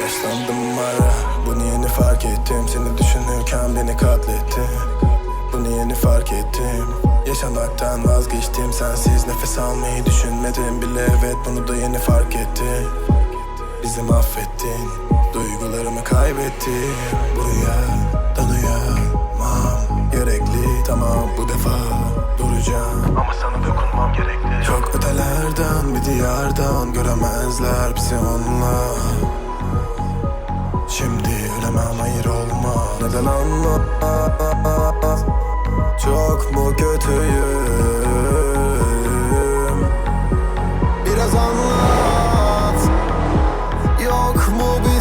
Yaşlandım hala Bunu yeni fark ettim. Seni düşünürken beni katlettin. Bunu yeni fark ettim. Yaşamaktan vazgeçtim. Sensiz nefes almayı düşünmedim bile. Evet bunu da yeni fark ettim Bizi mahvettin Duygularımı kaybettim Buraya dalayamam Gerekli. Tamam bu defa duracağım. Ama sana dokunmam gerekli. Çok ötelerden bir diyardan Göremezler bizi onlar. Şimdi ölemem hayır olma. Neden anlamaz? Çok mu kötüyüm Moby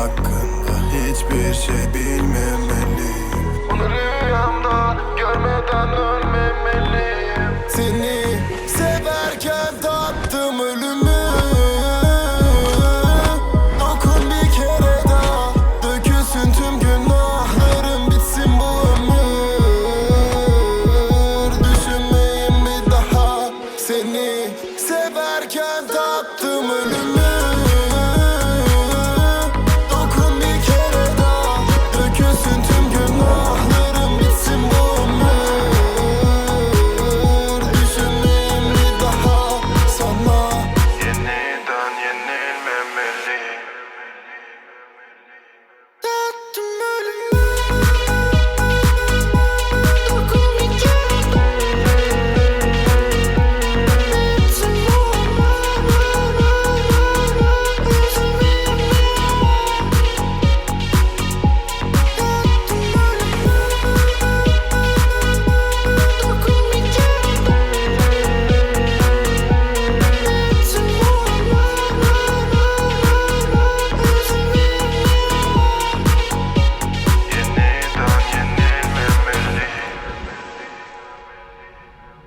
hakkında hiçbir şey bilmemeli